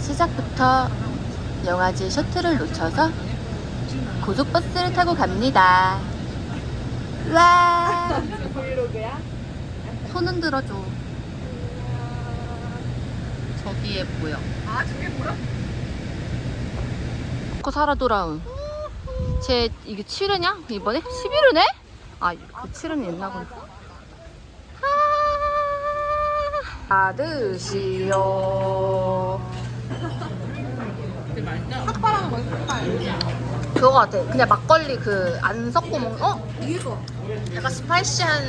시작부터 영화제 셔틀을 놓쳐서 고속버스를 타고 갑니다. 와! 손 흔들어줘. 저기에 보여. 아 저게 뭐야? 그 살아 돌아온. 제 이게 7회냐? 이번에? 11회네? 아, 그 7회는 옛날 건. 아, 받으시오. 삭발하는 거야 삭발. 그거 같아. 그냥 막걸리 그 안 섞고 먹는, 어? 이거. 약간 스파이시한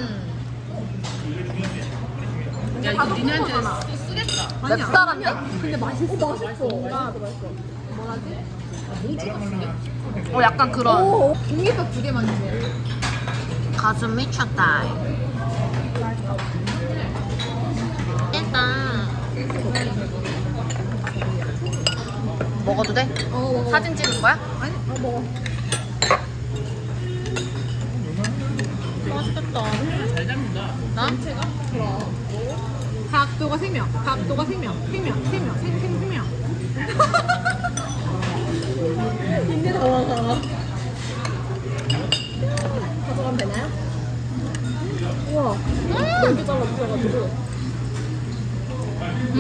야 이거 니네한테 쓰겠다. 맵쌀한데? 근데 맛있어. 어, 맛있어. 나도 맛있어. 뭐라지? 어, 약간 그런. 오 공깃밥 두 개만 주세요 가슴 미쳤다. 일단 먹어도 돼? 어 먹어 사진 찍을 거야? 아니 어 먹어 맛있겠다. 나? 그럼 각도가 3명 각도가 3명 3명 3명 3명 3명 인제 나와서 가져가면 되나요? 우와 넓게 잘라 주셔가지고 음.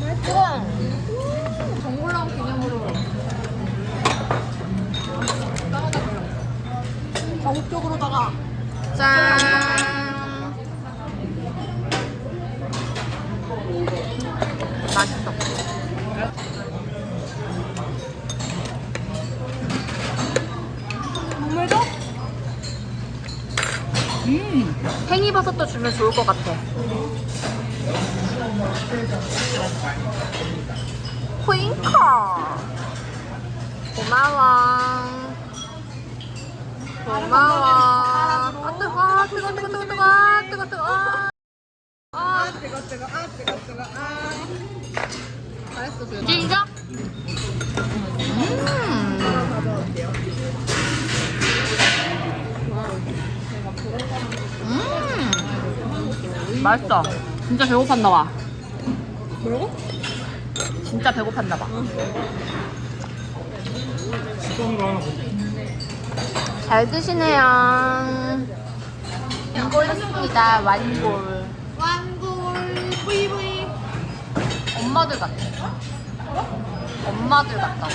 맛있어. 정글랑 기념으로 자국적으로다가 짠. 맛있어. 국물도 음. 팽이버섯도 주면 좋을 것 같아. 윙커. 고마워. 고마워. 아 뜨거, 아 뜨거, 뜨거, 뜨거, 뜨거, 아, 뜨거, 뜨거. 아. 아 뜨거 뜨거 아 뜨거 뜨거 아 잘했어. 음. 가져올게요 음. 맛있어. 진짜 배고팠나 봐. 뭐라고? 진짜 배고팠나 봐. 잘 드시네요. 이걸 했습니다. 완골. 완골 브이브이 엄마들 같아. 엄마들 같다고.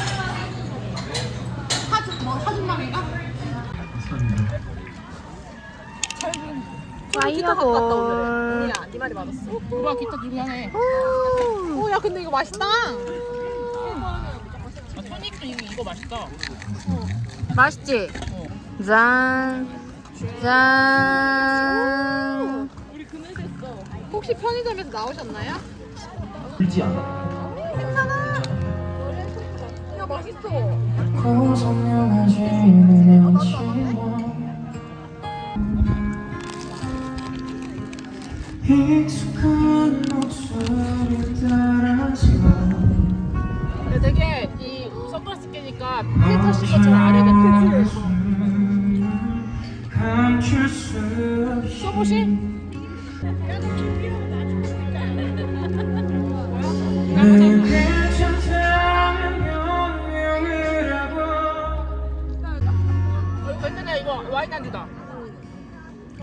사준 뭐 사준망인가? 와이어볼. 야, 네 말이 맞았어. 누가 기타 들고 하네. 오, 야, 근데 이거 맛있다. 아, 토닉도 이거, 이거 맛있다. 맛있지? 짠. 짠. 우리 그늘 셌어. 혹시 편의점에서 나오셨나요? 울지 않아. 괜찮아. 야, 맛있어. 익숙한 목소리 따라서 되게 이 선글라스 끼니까 필터 씌것처럼 아래가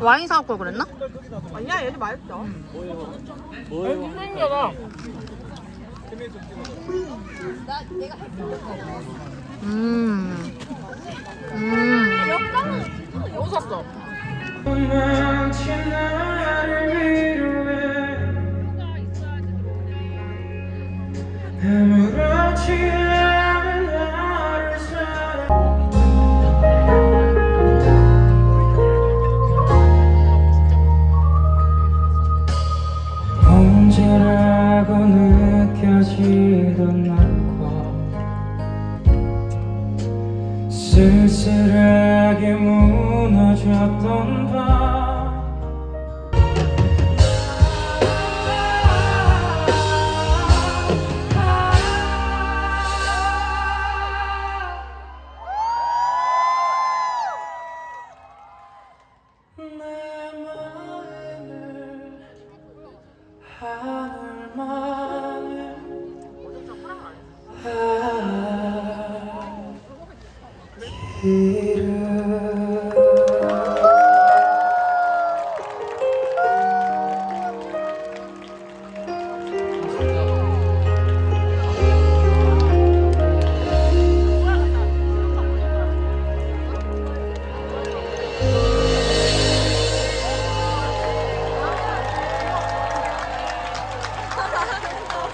와인 사올 걸 그랬나? 아니야, 얘도 맛있어. 여기 신기하다. 음. 음. 어디 샀어? 도망친 나를 위로해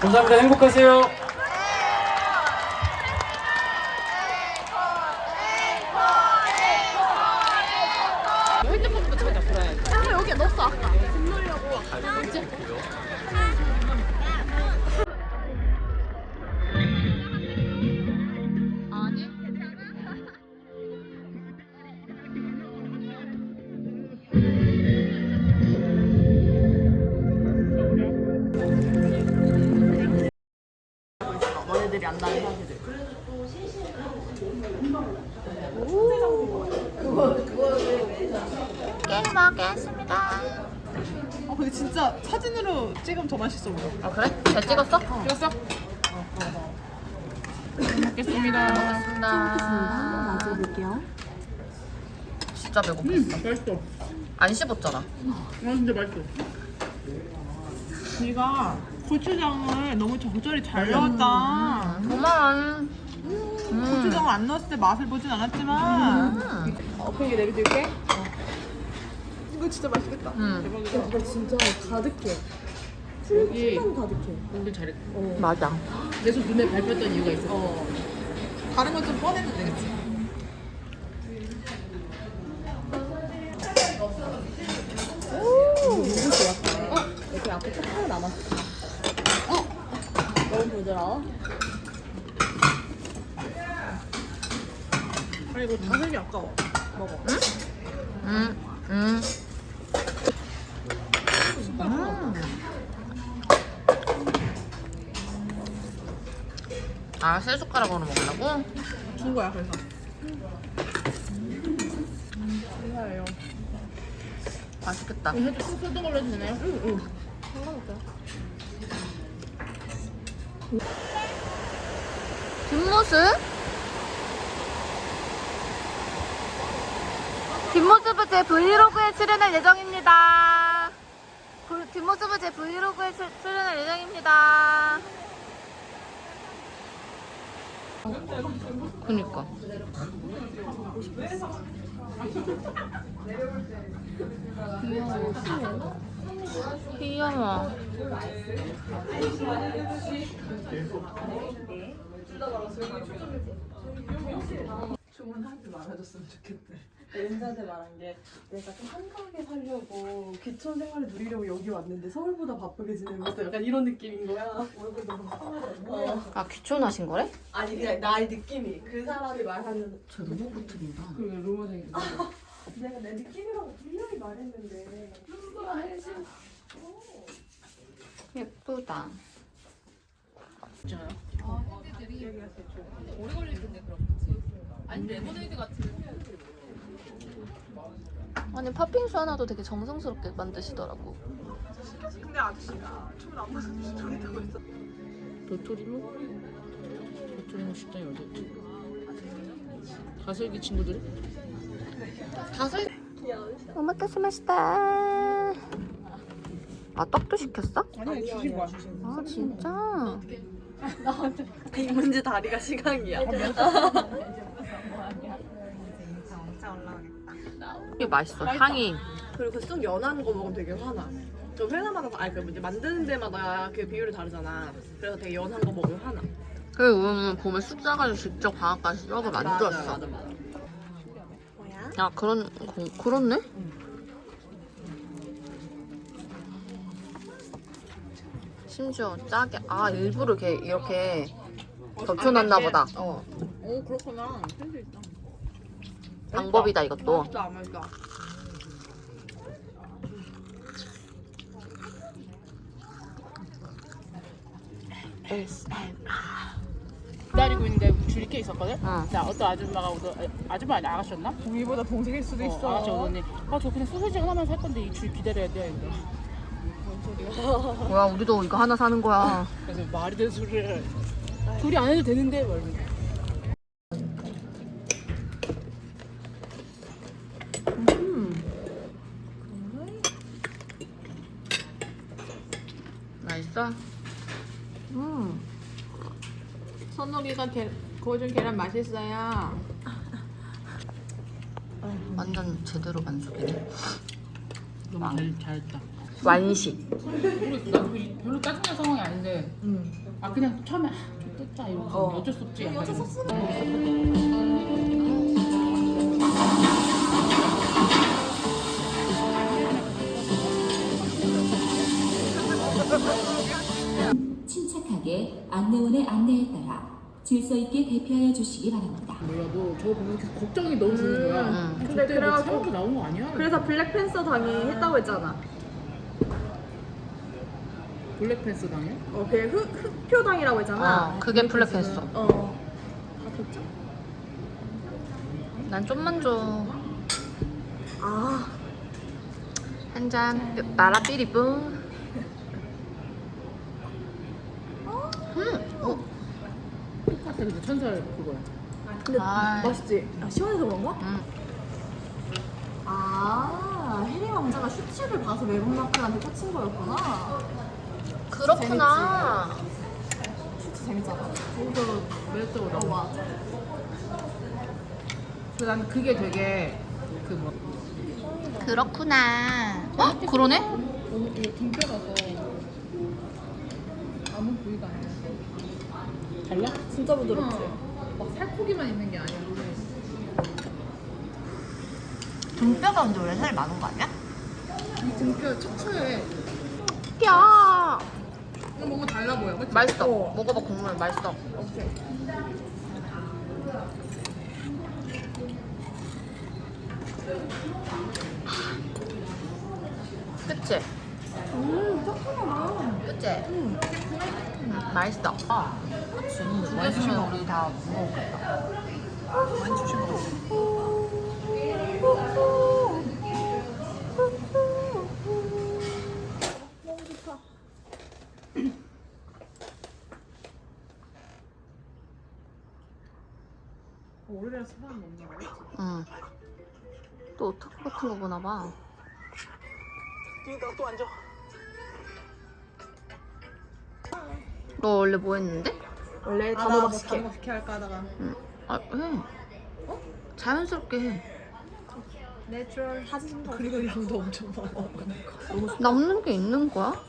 감사합니다. 행복하세요. 너네들이 안다는 사실을. 게임 먹겠습니다. 어 근데 진짜 사진으로 찍으면 더 맛있어 보여. 아 그래? 잘 찍었어? 찍었어? 먹겠습니다. 나 먹어볼게요. 진짜 배고팠어. 맛있어. 안 씹었잖아. 아 진짜 맛있어. 네가 고추장을 너무 적절히 잘 넣었다. 고마워. 고추장을 안 넣었을 때 맛을 보진 않았지만. 음. 어, 그게 내비둘게. 이거 진짜 맛있겠다. 음. 이거 진짜 가득해. 여기 가득해. 오늘 잘했어. 맞아. 그래서 눈에 밟혔던 이유가 있어. 어. 다른 건 좀 뻔했는데, 그치? 너무 부드러워. 아, 이거 다슬기 아까워. 먹어. 음. 음. 아, 새 숟가락으로 먹으려고? 준 거야, 그래서. 맛있겠다. 해도 걸로 해도 되나요? 뒷모습? 뒷모습은 제 브이로그에 출연할 예정입니다. 그 뒷모습은 제 브이로그에 출- 출연할 예정입니다. 그니까. 귀여워. 주문하지 말아줬으면 좋겠대. 은자한테 말한 게 내가 좀 한가하게 살려고 귀촌 생활을 누리려고 여기 왔는데 서울보다 바쁘게 지내고 있어. 약간 이런 느낌인 거야. 얼굴 너무 어. 아, 귀촌하신 거래? 아니 그냥 나의 느낌이 그 사람이 말하는 저 너무 코트린다. 그 로마장이. 내가 내 느낌이라고 분명히 말했는데 눈보라 해지. 예쁘다. 있잖아요. 오래 걸릴 텐데 그럼. 아니 레모네이드 같은. 아니 팥빙수 하나도 되게 정성스럽게 만드시더라고. 근데 아저씨가 주문 안 받아서 좋겠다고 했어. 도토리묵? 도토리묵 식당이 어디였지? 다슬기 친구들? 다슬. 오마카세마시다. 아 떡도 시켰어? 아니, 주신 거야, 주신 거. 아 진짜? 이 문제 다리가 시강이야. 이게 맛있어. 향이. 그리고 쑥 연한 거 먹으면 되게 화나. 저 회사마다 다- 아니 그 뭐지 만드는 데마다 그 비율이 다르잖아. 그래서 되게 연한 거 먹으면 화나. 그리고 우리는 봄에 쑥 싸가지고 직접 방앗간에서 떡을 만들었어. 맞아 맞아. 야 그런 그, 그렇네? 심지어 짜게 아 일부러 이렇게 이렇게 겹쳐놨나 보다. 어 오 그렇구나. 센스 있다. 방법이다 이것도. 맛있다 맛있다. 기다리고 있는데 줄이 꽤 있었거든? 응. 자, 어떤 아줌마가 오더, 아줌마 아니 아가씨였나? 우리보다 동생일 수도 어, 있어. 아가씨 오더니 아, 저 그냥 소세지 하나만 살 건데 이 줄 기다려야 돼. 우리가. 뭐야 우리도 이거 하나 사는 거야. 그래서 말이 되는 소리를 둘이 안 해도 되는데 말고. 맛있어? 음. 선옥이가 게, 구워준 계란 맛있어요. 완전 제대로 만족이네. 너무 잘 잘했다. 완식. 모르겠어. 나 그- 별로 짜증난 상황이 아닌데. 아 그냥 처음에 아, 좋겠다 이러면서 어. 어쩔 수 없지. 약간 어쩔 수. 없어. 안내원의 안내에 따라 질서 있게 대피하여 주시기 바랍니다. 몰라도 저거 보면 계속 걱정이 너무 드는 거야. 음. 근데 근데 그때 뭐 그래갖고- 나온 거 아니야? 그래서 블랙팬서 당이 했다고 했잖아. 블랙팬스 당해? 어, 그 흑, 흑표당이라고 했잖아. 어, 그게 플랫했어. 어. 다 됐죠? 난 좀만 줘. 아, 한 잔. 마라삐리뿌. 음, 어, 근데 천살 그거야. 근데 아. 맛있지? 아, 시원해서 그런가? 음. 아, 해리 왕자가 슈츠를 봐서 메론마크한테 꽂힌 거였구나. 그렇구나. 슈츠 재밌잖아. 거기서 매력적으로. 어, 맞아. 근데 나는 그게 되게 그 뭐. 그렇구나. 어? 그러네? 어, 이거 등뼈라서 아무 부위가 아니야. 달라? 진짜 부드럽지? 어. 막 살코기만 있는 게 아니야. 등뼈가 근데 원래 살 많은 거 아니야? 이 등뼈 척추에 야 이거 뭔가 달라 보여. 그치? 맛있어. 먹어봐 국물 맛있어. 그치? 음, 조금만. 그치? 응. 맛있어. 아, 그치. 두개 주면 우리 다 먹어보겠다. 많이 주신 거 같아. 오늘이랑 사람 먹는 거야? 응. 또 오타쿠 같은 거 보나 봐. 그러니까 또 앉아. 너 원래 뭐 했는데? 원래 아, 단호박 식혜. 식혜 할까 하다가. 응. 아, 해. 자연스럽게 해. 내추럴 사진 좀 그리고 양도 엄청 많아. 남는 게 있는 거야?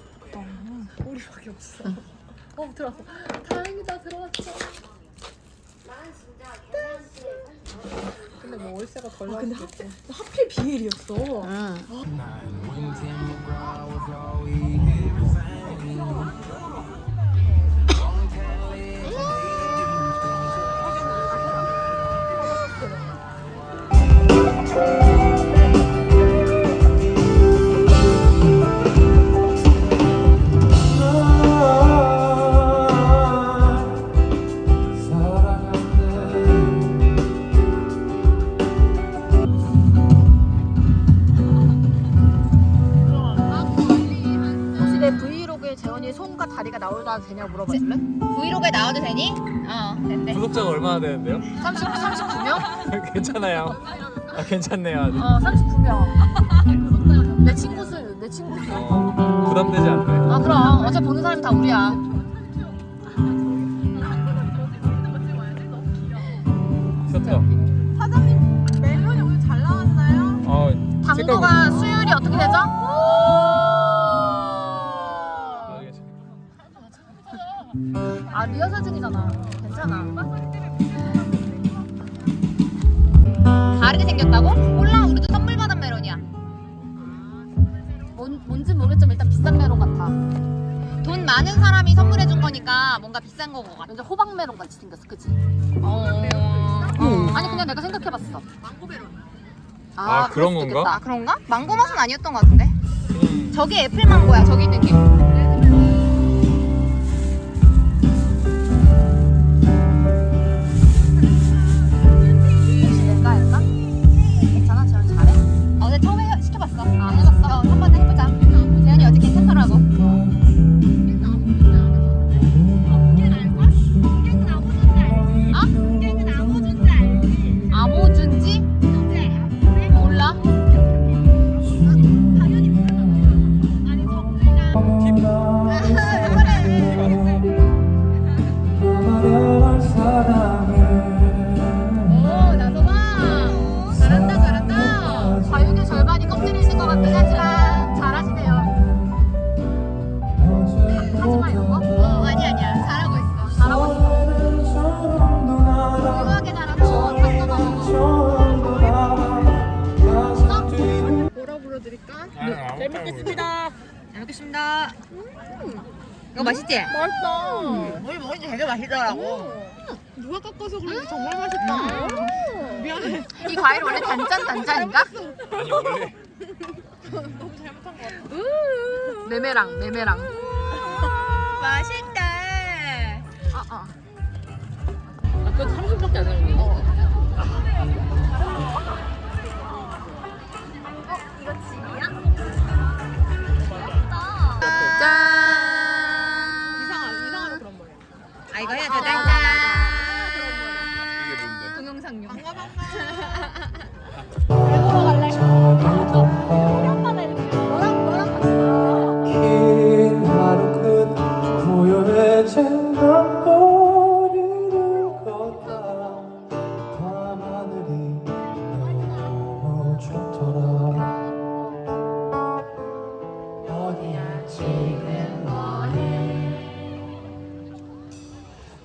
우리밖에 없어. 어 들어왔어. 다행이다 들어왔어. 근데 뭐 월세가 덜 근데 있고. 하필 비일이었어. 응. 되는데요? 30, 39명? 괜찮아요. 아 괜찮네요 아직. 어, 39명. 내 친구 수, 내 친구 수. 어, 부담되지 않네. 아, 그럼. 어차피 보는 사람이 다 우리야. 미쳤다. 멜론이 오늘 잘 나왔나요? 어, 당도가 수율이 어떻게 되죠? 아, 리허설 중이잖아. 괜찮아. 돈 많은 사람이 선물해 준 거니까 뭔가 비싼 거 같아. 완전 호박 메론 같이 생겼어, 그치? 어, 어. 아니, 그냥 내가 생각해봤어. 망고 메론. 아, 아, 그런 그럴 수도 건가? 있겠다. 아, 그런가? 망고 맛은 아니었던 것 같은데? 그냥 저기 애플 망고야, 저기 있는 게. 잘 먹겠습니다. 잘 먹겠습니다. 이거 맛있지? 맛있다. 뭘 먹은지 되게 맛있더라고. 누가 깎아서 그런지? 정말 맛있다. 미안해. 이 과일 원래 단짠 단짠인가? 아니 원래. 메메랑 메메랑. 맛있다. 아, 아. 아까 30분밖에 안 남았는데.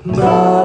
Bye.